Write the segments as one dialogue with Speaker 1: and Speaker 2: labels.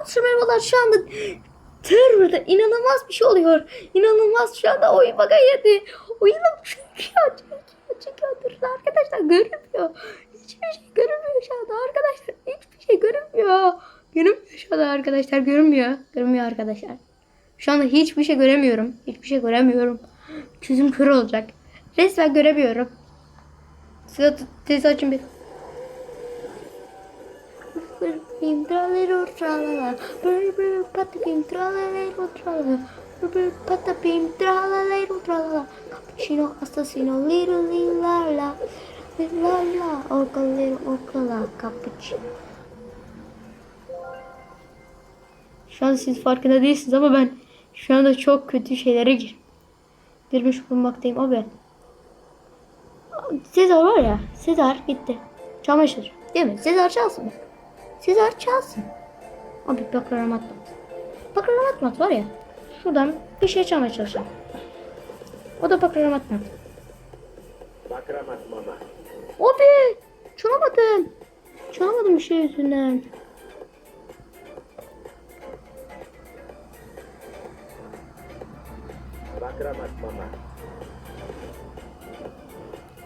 Speaker 1: Arkadaşlar merhabalar şu anda serverda inanılmaz bir şey oluyor. İnanılmaz şu anda oyun baka yedi. Oyunum çekiyor çekiyor çekiyor. Arkadaşlar görünmüyor. Hiçbir şey görünmüyor şu anda arkadaşlar. Hiçbir şey görünmüyor. Görünmüyor şu anda arkadaşlar görünmüyor. Görünmüyor arkadaşlar. Şu anda hiçbir şey göremiyorum. Hiçbir şey göremiyorum. Çözüm kör olacak. Resmen göremiyorum. Size tez açın bir. Bim tralero tralala, brr brr patapim tralalero tralala, brr brr patapim tralalero tralala, cappuccino assassino little la la, la la, orca little orca la, cappuccino. Şu an siz farkında değilsiniz ama ben şu anda çok kötü şeylere gir girmiş bulunmaktayım abi. Sezar var ya, Sezar gitti. Çamaşır. Değil mi? Sezar çalsın. Sezar çalsın. Abi bakrarım atmat. Bakrarım atmat var ya. Şuradan bir şey çalmaya çalışacağım. O da bakrarım atmat.
Speaker 2: Bakramat mama.
Speaker 1: Abi çalamadım. Çalamadım bir şey yüzünden.
Speaker 2: Bakramat mama.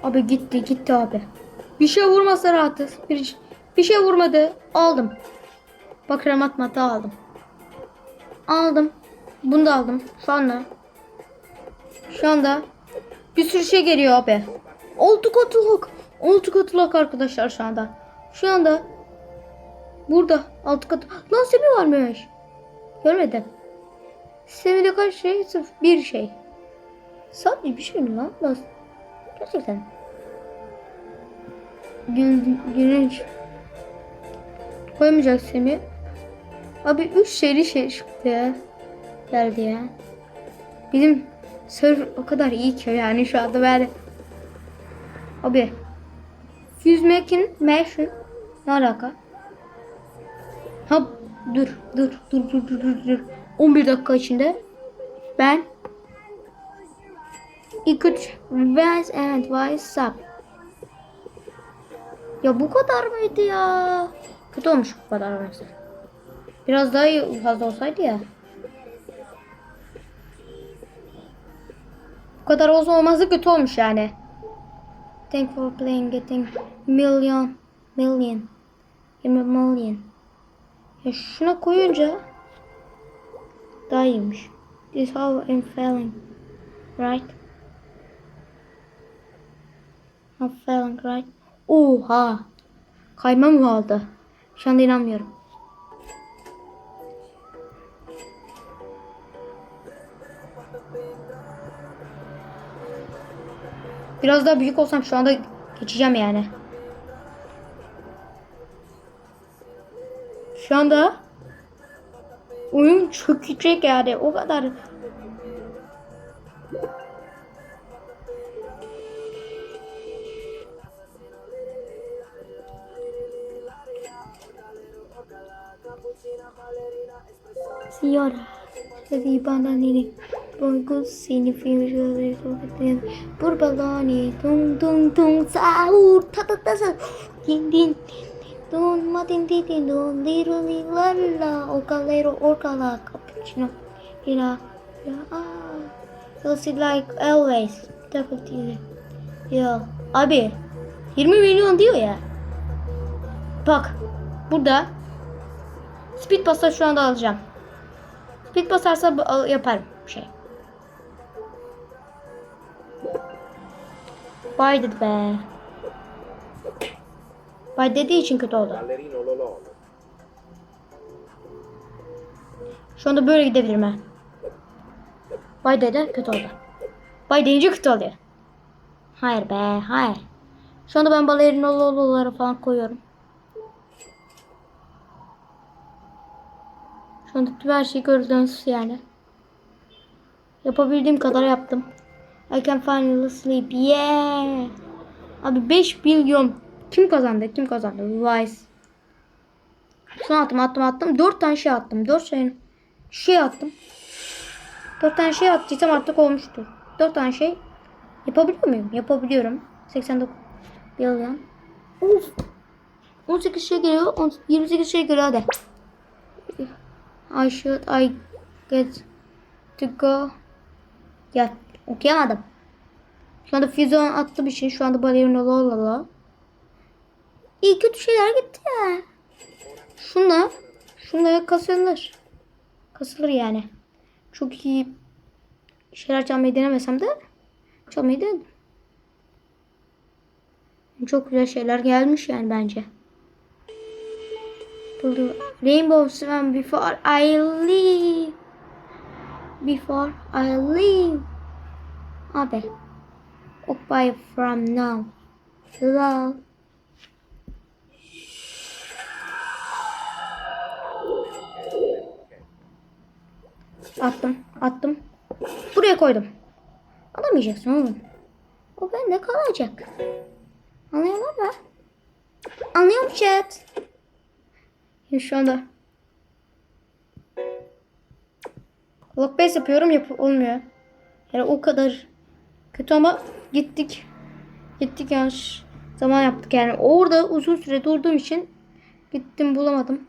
Speaker 1: Abi gitti gitti abi. Bir şey vurmasa rahatız. Bir, bir şey vurmadı. Aldım. Bakrarım atmatı aldım. Aldım. Bunu da aldım. Şu anda. Şu anda bir sürü şey geliyor abi. Oltu katılok. Oltu katılok arkadaşlar şu anda. Şu anda burada altı katı. Lan semi varmış. Görmedim. Semide kaç şey? Sırf bir şey. Sadece bir şey mi lan? Nasıl? Gerçekten. Gün, gülünç. Koymayacak seni. Abi 3 seri şey çıktı ya. Geldi ya. Bizim server o kadar iyi ki yani şu anda böyle. Abi. Yüzmekin Mansion. Ne alaka? Ha dur dur dur dur dur dur dur. 11 dakika içinde ben İlk Vance and Vice Sub. Ya bu kadar mıydı ya? Kötü olmuş bu kadar mesela. Biraz daha iyi fazla olsaydı ya. Bu kadar olsa olmazdı kötü olmuş yani. Thank for playing getting million million 20 million. Ya şuna koyunca daha iyiymiş. This how I'm feeling. Right? I'm feeling right. Oha. Kayma mı aldı? Şu anda inanmıyorum. Biraz daha büyük olsam şu anda geçeceğim yani. Şu anda oyun çökecek yani o kadar. Signora, di bananini, bongosini, fiori, burballoni, tung tung tung, sahur, tatatasa, din din, don matin din don, little lilla, orcalero, orcala, cappuccino, ya, ah, you'll like always, definitely, ya, abi, 20 milyon diyor ya. Bak, burada Speed Pass'a şu anda alacağım. Speed basarsa yaparım şey. Bay dedi be. Bay dediği için kötü oldu. Şu anda böyle gidebilirim ha. Bay dedi kötü oldu. Bay deyince kötü oluyor. Hayır be hayır. Şu anda ben balerina loloları falan koyuyorum. Anda tüm her şey gördüğünüz yani. Yapabildiğim kadar yaptım. I can finally sleep. Yeah. Abi 5 milyon. Kim kazandı? Kim kazandı? Vice. Son attım attım attım. 4 tane şey attım. 4 şey, şey attım. 4 tane şey attıysam artık olmuştur. 4 tane şey yapabiliyor muyum? Yapabiliyorum. 89 milyon. Uf. 18 şey geliyor. on- 28 şey geliyor hadi. I should I get to go. Ya okuyamadım. Şu anda füzyon attığım için şu anda balerina lolala. İyi kötü şeyler gitti ya. Şunla, şunla kasılır. Kasılır yani. Çok iyi şeyler çalmayı denemesem de çalmayı denedim. Çok güzel şeyler gelmiş yani bence. Rainbow swim before I leave. Before I leave. Abi. Occupy from now. Love. Attım, attım. Buraya koydum. Alamayacaksın oğlum. O bende kalacak. Anlıyor mu? Anlıyor mu chat? Ya Şu anda. Lockbase yapıyorum yap olmuyor. Yani o kadar kötü ama gittik. Gittik yanlış zaman yaptık yani. Orada uzun süre durduğum için gittim bulamadım.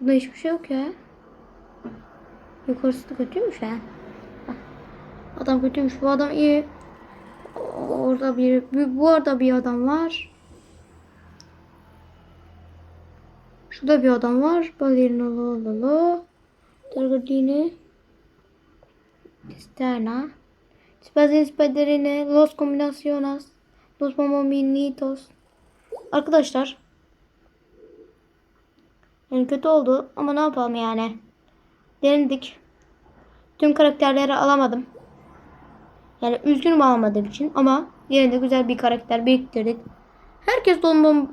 Speaker 1: Bunda hiçbir şey yok ya. Yukarısı da kötüymüş ha. Bak. Adam kötüymüş. Bu adam iyi. Orada bir, bu arada bir adam var. Şurada bir adam var. Balerina lololo. Targadini. Cisterna. Spazin Spaderine. Los Combinaciones. Los Momominitos. Arkadaşlar. Yani kötü oldu ama ne yapalım yani. Denedik. Tüm karakterleri alamadım. Yani üzgünüm almadığım için ama yine de güzel bir karakter biriktirdik. Herkes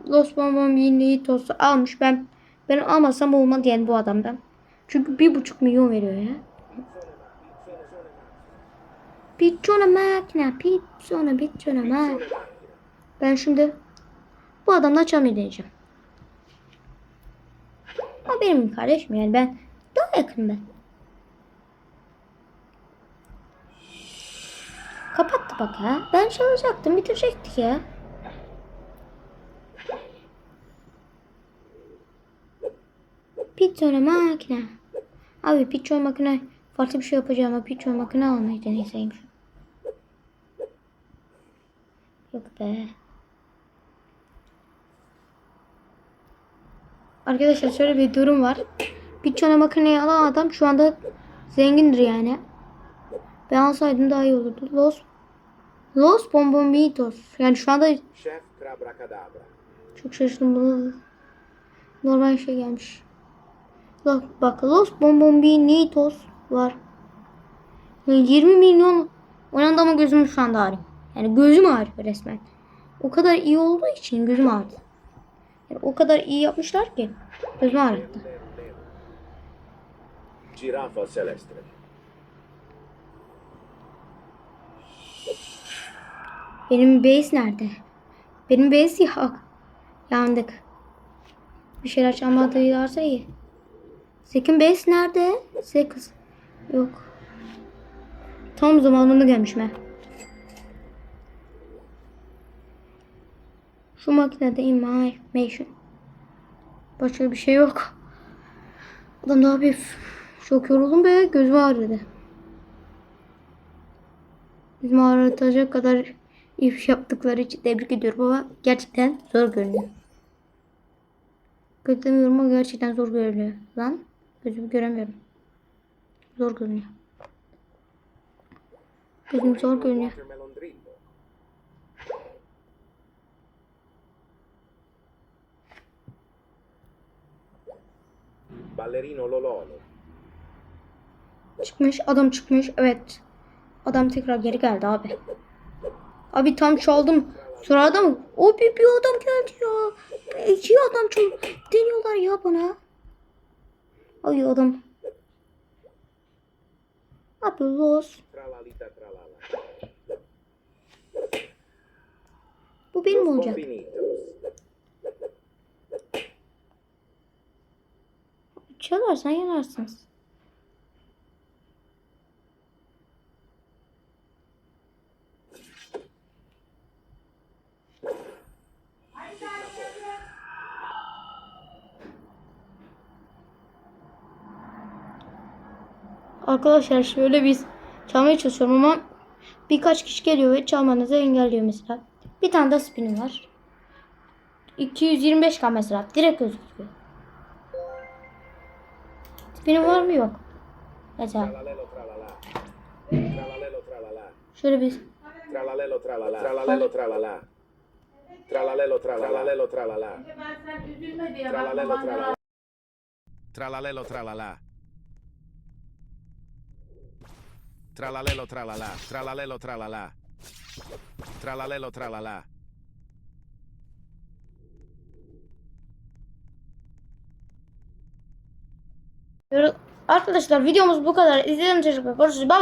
Speaker 1: Los Bombominitos almış. Ben ben almasam olmaz yani bu adamdan. Çünkü bir buçuk milyon veriyor ya. Pizzona makina, pizzona, pizzona makina. Ben şimdi bu adamla çalmayı deneyeceğim. O benim kardeşim yani ben daha yakın ben. Kapattı bak ha. Ben çalacaktım bitirecektik ya. Pizza makine. Abi pizza makine farklı bir şey yapacağım ama pizza makine almayı deneseyim. Yok be. Arkadaşlar şöyle bir durum var. Pizza makineyi alan adam şu anda zengindir yani. Ben alsaydım daha iyi olurdu. Los Los Bombomitos. Yani şu anda
Speaker 2: Chef Crabrakadabra.
Speaker 1: çok şaşırdım. Normal şey gelmiş. Bak, bak Los Bombominitos var. Yani 20 milyon oynandı ama gözüm şu anda ağrıyor. Yani gözüm ağrıyor resmen. O kadar iyi olduğu için gözüm ağrıdı. Yani o kadar iyi yapmışlar ki gözüm ağrıdı.
Speaker 2: Girafa Celestre.
Speaker 1: Benim base nerede? Benim base yok. Yandık. Bir şeyler çalmadıylarsa iyi. Sekin base nerede? Sekiz. Yok. Tam zamanında gelmişim ben. Şu makinede information. Başka bir şey yok. Adam daha bir çok yoruldum be. Gözüm ağrıdı. Bizim ağrıtacak kadar iş yaptıkları için tebrik ediyorum ama gerçekten zor görünüyor. Kötü demiyorum ama gerçekten zor görünüyor. Lan gözümü göremiyorum. Zor görünüyor. Gözüm zor görünüyor.
Speaker 2: Ballerino Lololo.
Speaker 1: Çıkmış adam çıkmış evet. Adam tekrar geri geldi abi. Abi tam çaldım. Sırada mı? O bir, bir adam geldi ya. İki adam çal deniyorlar ya bana.
Speaker 2: Tralalita tralala.
Speaker 1: Bu benim olacak. Çalarsan yanarsınız. Arkadaşlar şöyle biz çalmaya çalışıyorum ama birkaç kişi geliyor ve çalmanızı engelliyor mesela. Bir tane de spinim var. 225k mesela. Direkt gözüküyor. Spinim var mı? Yok. Mesela. Şöyle
Speaker 2: tralala. Tralalelo tralala. Tralalelo tralala. Tralalelo tralala. Tralalelo tralala. Tralalelo tralala. Tralalelo tralala. Tralalelo tralala. Tralalelo tralala.
Speaker 1: Arkadaşlar videomuz bu kadar. İzlediğiniz için teşekkür ederim. Görüşürüz. Bye bye.